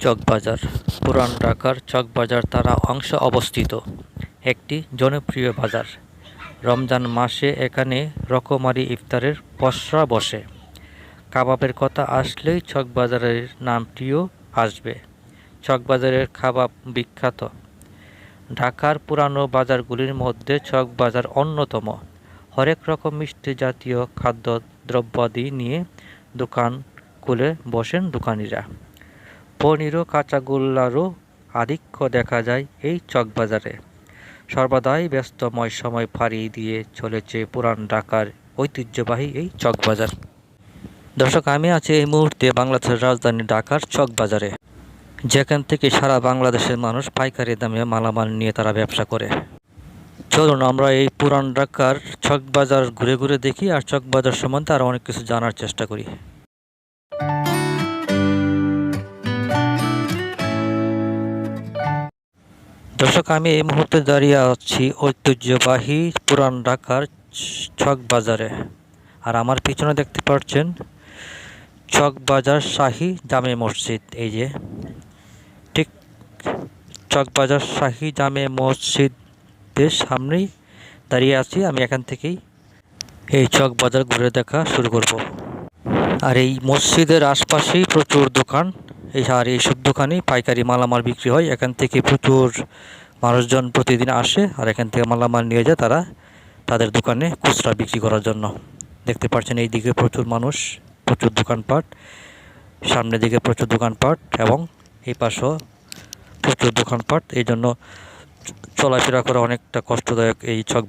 চকবাজার। পুরান ঢাকার চকবাজার তারা অংশে অবস্থিত। একটি জনপ্রিয় বাজার। রমজান মাসে এখানে রকমারি ইফতারের পসরা বসে। কাবাবের কথা আসলেই চকবাজারের নামটিও আসবে। চকবাজারের কাবাব বিখ্যাত। ঢাকার পুরানো বাজারগুলির মধ্যে চকবাজার অন্যতম। হরেক রকম মিষ্টি জাতীয় খাদ্য দ্রব্যাদি নিয়ে দোকান খুলে বসেন দোকানিরা। পনির ও কাঁচাগোল্লারও আধিক্য দেখা যায় এই চকবাজারে। সর্বদাই ব্যস্তময় সময় ফাঁড়ি দিয়ে চলেছে পুরান ঢাকার ঐতিহ্যবাহী এই চকবাজার। দর্শক, আমি আছি এই মুহূর্তে বাংলাদেশের রাজধানী ঢাকার চকবাজারে। যেখান থেকে সারা বাংলাদেশের মানুষ পাইকারি দামে মালামাল নিয়ে তারা ব্যবসা করে। চলুন, আমরা এই পুরান ঢাকার চকবাজার ঘুরে ঘুরে দেখি আর চকবাজার সম্বন্ধে আরও অনেক কিছু জানার চেষ্টা করি। দর্শক, আমি এই মুহূর্তে দাঁড়িয়ে আছি ঐতিহ্যবাহী পুরান ঢাকার চক বাজারে। আর আমার পিছনে দেখতে পাচ্ছেন চক বাজার শাহী জামে মসজিদ। এই যে, ঠিক চক বাজার শাহী জামে মসজিদের সামনেই দাঁড়িয়ে আছি। আমি এখান থেকেই এই চক বাজার ঘুরে দেখা শুরু করব। আর এই মসজিদের আশপাশেই প্রচুর দোকান। এই আর এইসব দোকানেই পাইকারি মালামাল বিক্রি হয়। এখান থেকে প্রচুর মানুষজন প্রতিদিন আসে আর এখান থেকে মালামাল নিয়ে যায় তারা তাদের দোকানে খুচরা বিক্রি করার জন্য। দেখতে পাচ্ছেন এই দিকে প্রচুর মানুষ, প্রচুর দোকানপাট, সামনের দিকে প্রচুর দোকানপাট এবং এই পাশেও প্রচুর দোকানপাট। এই জন্য চলাফেরা করা অনেকটা কষ্টদায়ক এই চক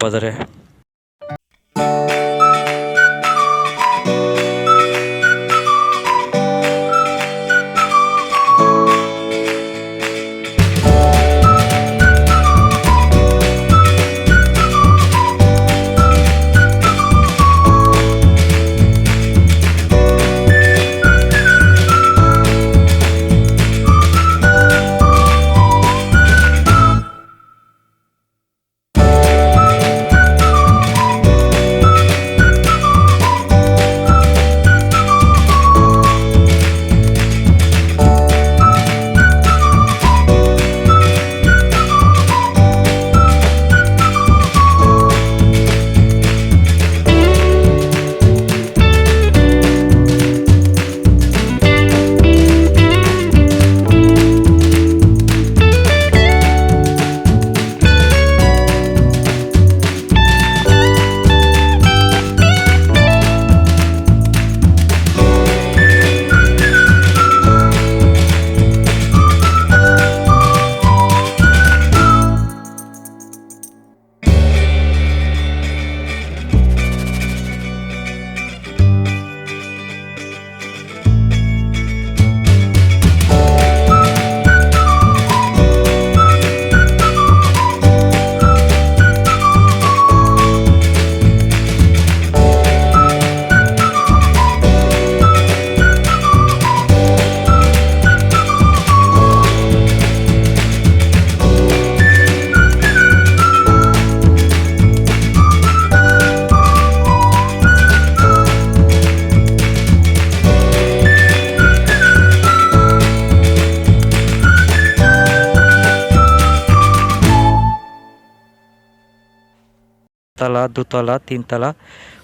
দুতলা, তিনতলা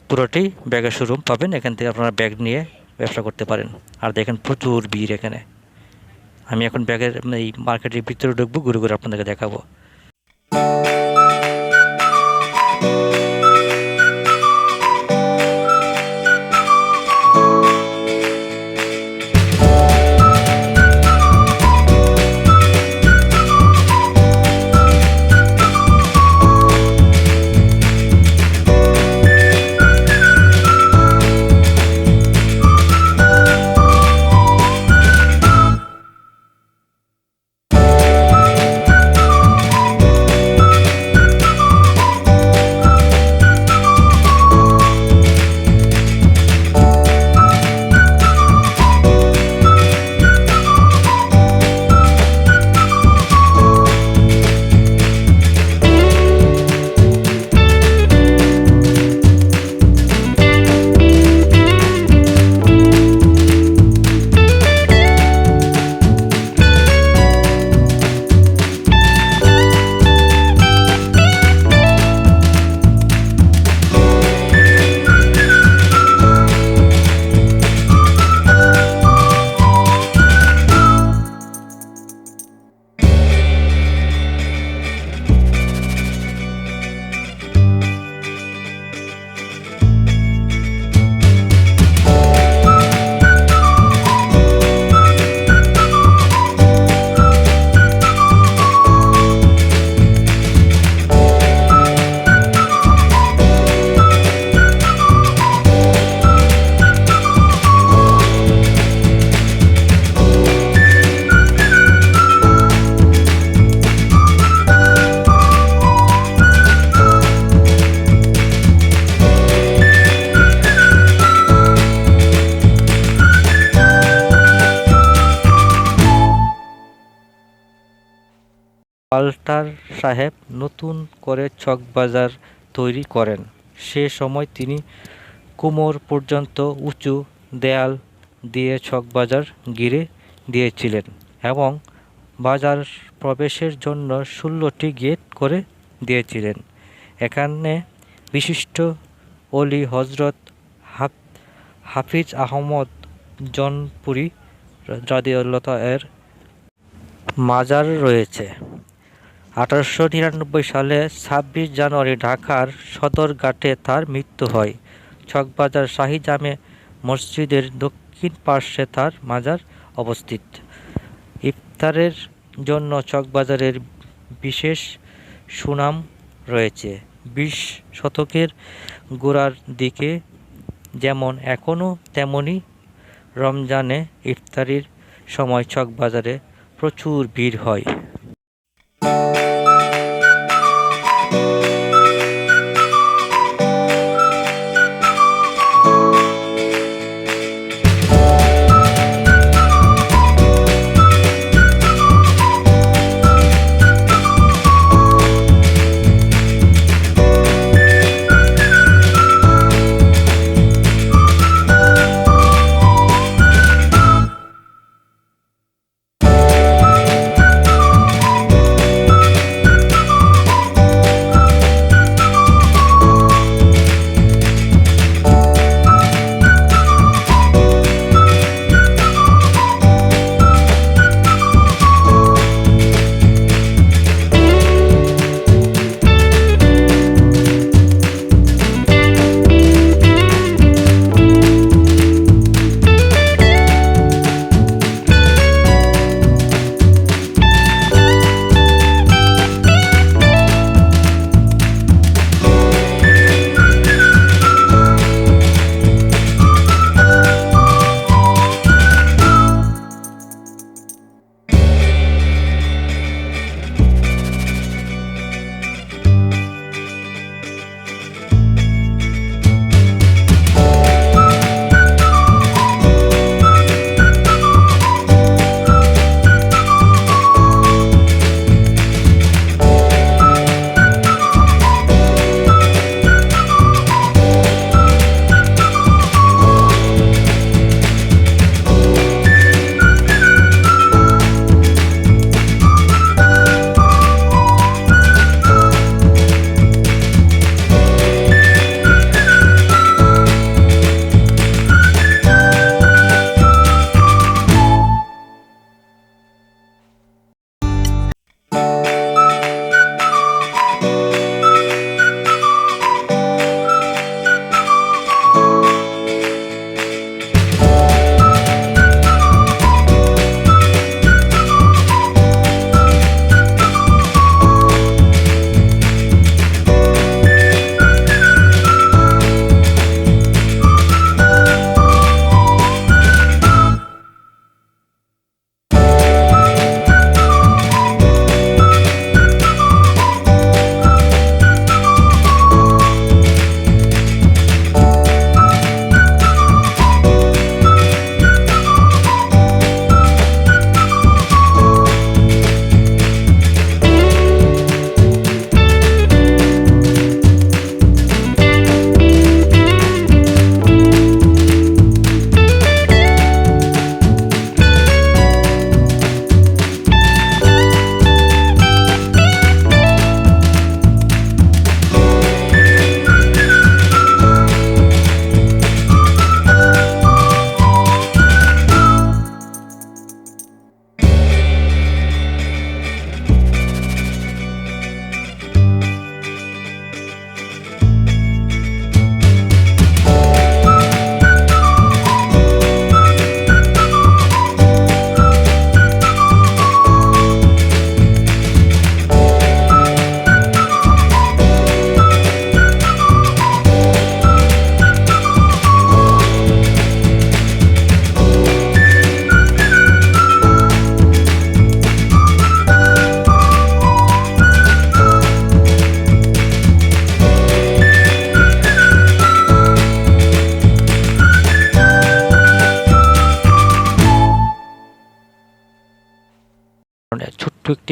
পুরোটাই ব্যাগের শোরুম পাবেন। এখান থেকে আপনারা ব্যাগ নিয়ে ব্যবসা করতে পারেন। আর দেখেন প্রচুর ভিড় এখানে। আমি এখন ব্যাগের, এই মার্কেটের ভিতরে ঢুকবো, ঘুরে ঘুরে আপনাদেরকে দেখাবো। ওয়াল্টার সাহেব নতুন করে চকবাজার তৈরি করেন। সে সময় তিনি কোমর পর্যন্ত উঁচু দেয়াল দিয়ে চকবাজার ঘিরে দিয়েছিলেন এবং বাজার প্রবেশের জন্য ষোলোটি গেট করে দিয়েছিলেন। এখানে বিশিষ্ট অলি হজরত হাফ- হাফিজ আহমদ জনপুরি রাদিয়াল্লাহু এর মাজার রয়েছে। আঠারোশো নিরানব্বই সালে ছাব্বিশ জানুয়ারি ঢাকার সদরঘাটে তার মৃত্যু হয়। চকবাজার শাহী জামে মসজিদের দক্ষিণ পার্শ্বে তার মাজার অবস্থিত। ইফতারের জন্য চকবাজারের বিশেষ সুনাম রয়েছে। বিশ শতকের গোড়ার দিকে যেমন এখনও তেমনি রমজানে ইফতারির সময় চকবাজারে প্রচুর ভিড় হয়।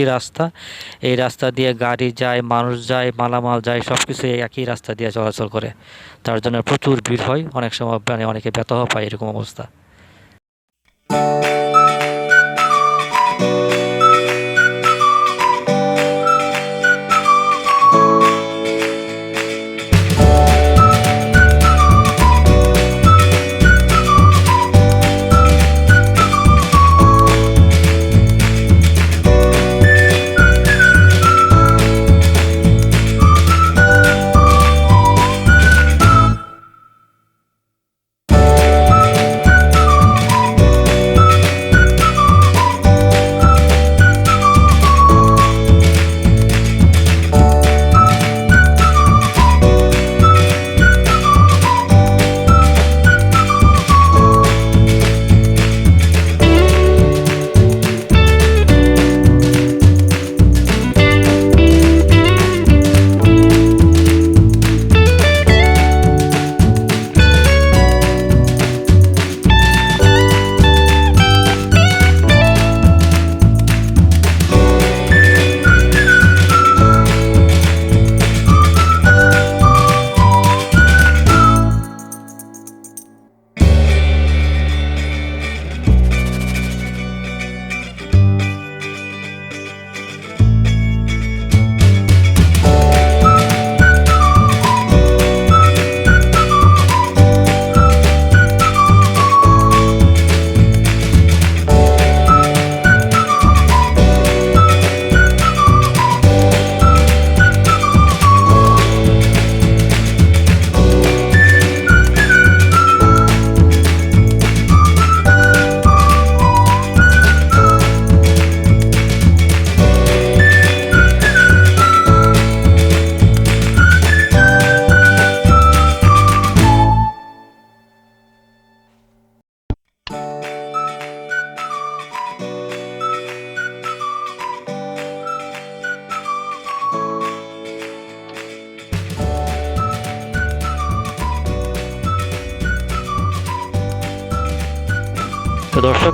একটি রাস্তা। এই রাস্তা দিয়ে গাড়ি যায়, মানুষ যায়, মালামাল যায় সব কিছু একই রাস্তা দিয়ে চলাচল করে। তার জন্য প্রচুর ভিড় হয়। অনেক সময় মানে অনেকে ব্যথাও পায়, এরকম অবস্থা।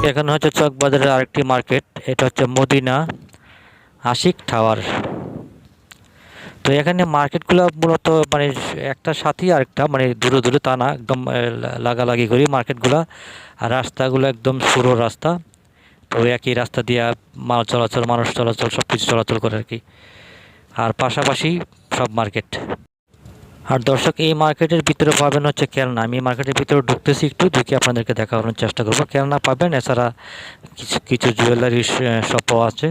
এখানে হচ্ছে চকবাজারের আরেকটি মার্কেট। এটা হচ্ছে মদিনা আশিক টাওয়ার। তো এখানে মার্কেটগুলো মূলত মানে একটা সাথেই আরেকটা মানে দূরে দূরে তা না একদম লাগালাগি করি মার্কেটগুলো। আর রাস্তাগুলো একদম সরু রাস্তা। তো একই রাস্তা দিয়ে মাল চলাচল, মানুষ চলাচল সব কিছু চলাচল করে আর কি। আর পাশাপাশি সব মার্কেট। আর দর্শক, এই মার্কেটের ভিতরে পাবেন হচ্ছে খেলনা আমি মার্কেটের ভিতরে ঢুকতেছি একটু ঢুকে আপনাদেরকে দেখানোর চেষ্টা করব। খেলনা পাবেন, এছাড়া কিছু কিছু জুয়েলারি শপও আছে।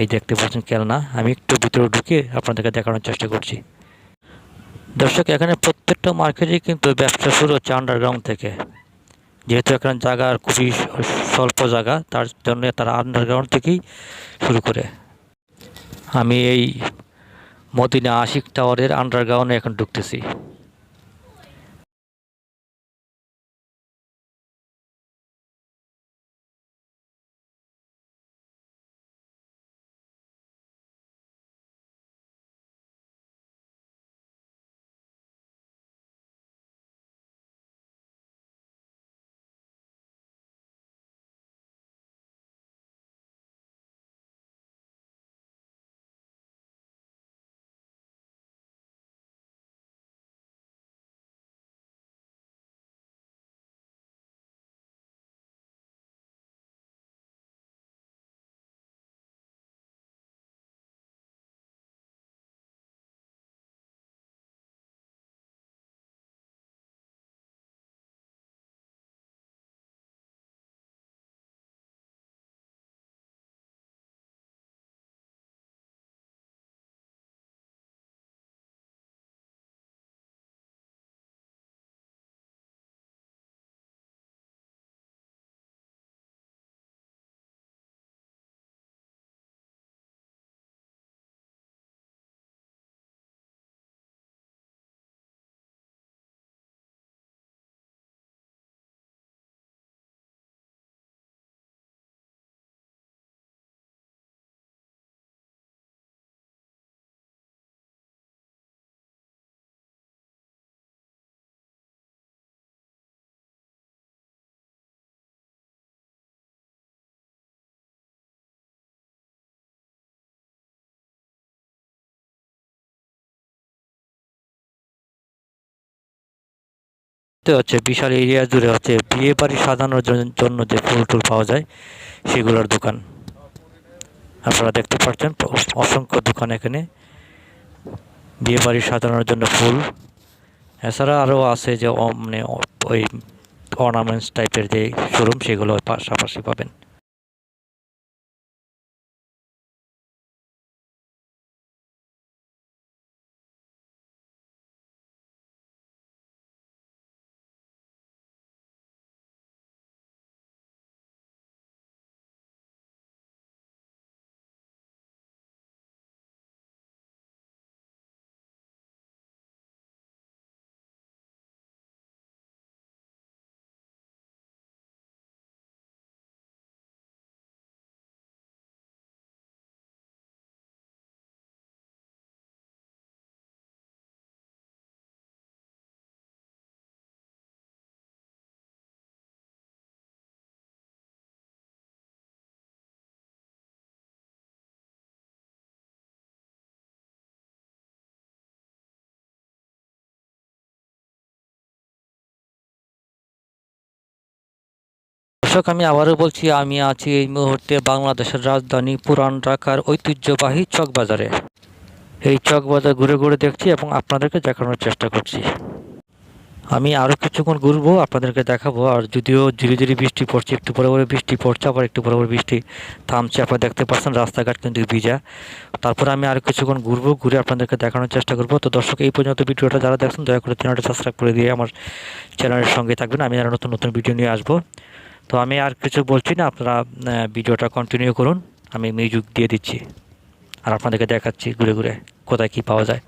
এই দেখতে পাচ্ছেন খেলনা আমি একটু ভিতরে ঢুকে আপনাদেরকে দেখানোর চেষ্টা করছি। দর্শক, এখানে প্রত্যেকটা মার্কেটে কিন্তু ব্যবসা শুরু হচ্ছে আন্ডারগ্রাউন্ড থেকে। যেহেতু এখানে জায়গা আর খুবই স্বল্প জায়গা, তার জন্য তারা আন্ডারগ্রাউন্ড থেকেই শুরু করে। আমি এই মদিনা আশিক টাওয়ারের আন্ডারগ্রাউন্ডে এখন ঢুকতেছি। হচ্ছে বিশাল এরিয়া জুড়ে হচ্ছে বিয়ে বাড়ি সাজানোর জন্য যে ফুল টুল পাওয়া যায়, সেগুলোর দোকান। আপনারা দেখতে পাচ্ছেন অসংখ্য দোকান এখানে। বিয়ে বাড়ি সাজানোর জন্য ফুল। এছাড়া আরও আছে যে মানে ওই অর্নামেন্টস টাইপের যে শোরুম সেগুলো পাশাপাশি পাবেন। দর্শক, আমি আবারও বলছি, আমি আছি এই মুহূর্তে বাংলাদেশের রাজধানী পুরান ঢাকার ঐতিহ্যবাহী চকবাজারে। এই চকবাজার ঘুরে ঘুরে দেখছি এবং আপনাদেরকে দেখানোর চেষ্টা করছি। আমি আরও কিছুক্ষণ ঘুরবো, আপনাদেরকে দেখাবো, আর যদিও ধীরে ধীরে বৃষ্টি পড়ছে, একটু পরে পরে বৃষ্টি পড়ছে, আবার একটু পরে পরে বৃষ্টি থামছে, আপনারা দেখতে পাচ্ছেন রাস্তাঘাট কিন্তু ভিজা। তারপরে আমি আরও কিছুক্ষণ ঘুরবো, ঘুরে আপনাদেরকে দেখানোর চেষ্টা করব। তো দর্শক, এই পর্যন্ত ভিডিওটা যারা দেখছেন, দয়া করে চ্যানেলটা সাবস্ক্রাইব করে দিয়ে আমার চ্যানেলের সঙ্গে থাকবেন। আমি আরও নতুন নতুন ভিডিও নিয়ে আসব। তো আমি আর কিছু বলছি না, আপনারা ভিডিওটা কন্টিনিউ করুন। আমি মিউজিক দিয়ে দিচ্ছি। আর আপনাদেরকে দেখাচ্ছি ঘুরে ঘুরে, কোথায় কী পাওয়া যায়।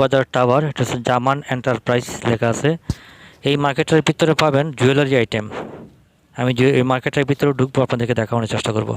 বাজার টাওয়ার, এটা হচ্ছে জামান এন্টারপ্রাইজ লেখা আছে। এই মার্কেটের ভিতরে পাবেন জুয়েলারি আইটেম। আমি এই মার্কেটের ভিতরে ঢুকবো, আপনাদেরকে দেখানোর চেষ্টা করব।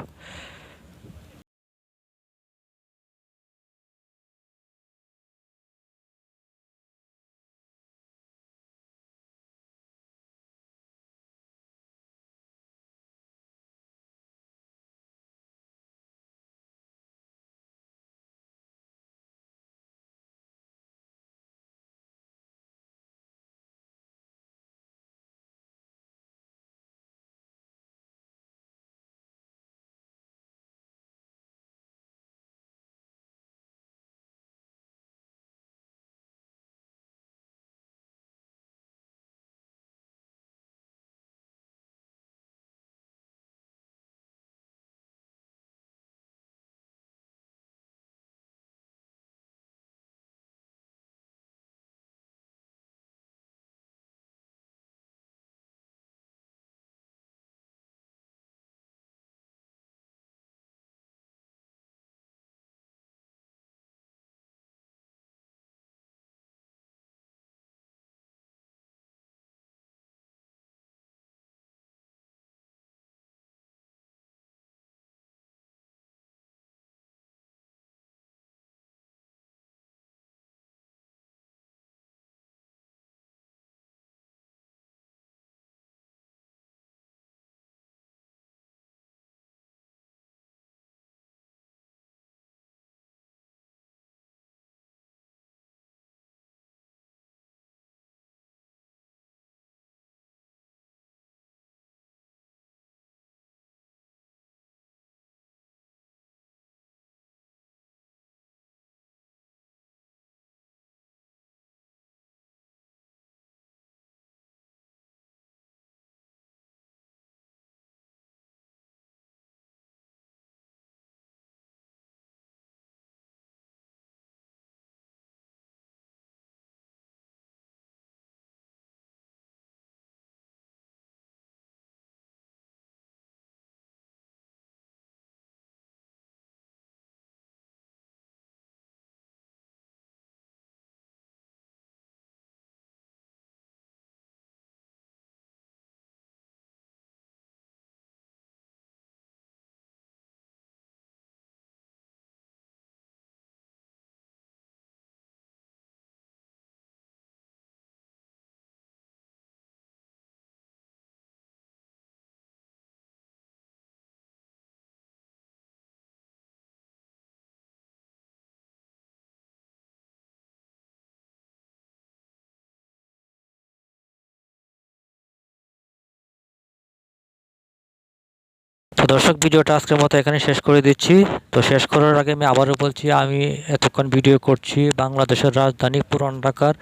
দর্শক, ভিডিওটা আজকের মতো এখানে শেষ করে দিচ্ছি। তো শেষ করার আগে আমি আবারও বলছি, আমি এতক্ষণ ভিডিও করছি বাংলাদেশের রাজধানী পুরান ঢাকার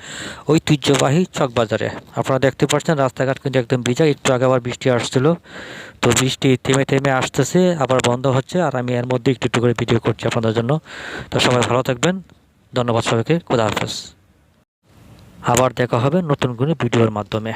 ঐতিহ্যবাহী চকবাজারে। আপনারা দেখতে পাচ্ছেন, রাস্তাঘাট কিন্তু একদম ভিজা, একটু আগে আবার বৃষ্টি আসছিল। তো বৃষ্টি থেমে থেমে আসতেছে, আবার বন্ধ হচ্ছে, আর আমি এর মধ্যে একটু একটু করে ভিডিও করছি আপনাদের জন্য। তো সবাই ভালো থাকবেন। ধন্যবাদ সবাইকে। খোদা হাফেজ। আবার দেখা হবে নতুন কোনো ভিডিওর মাধ্যমে।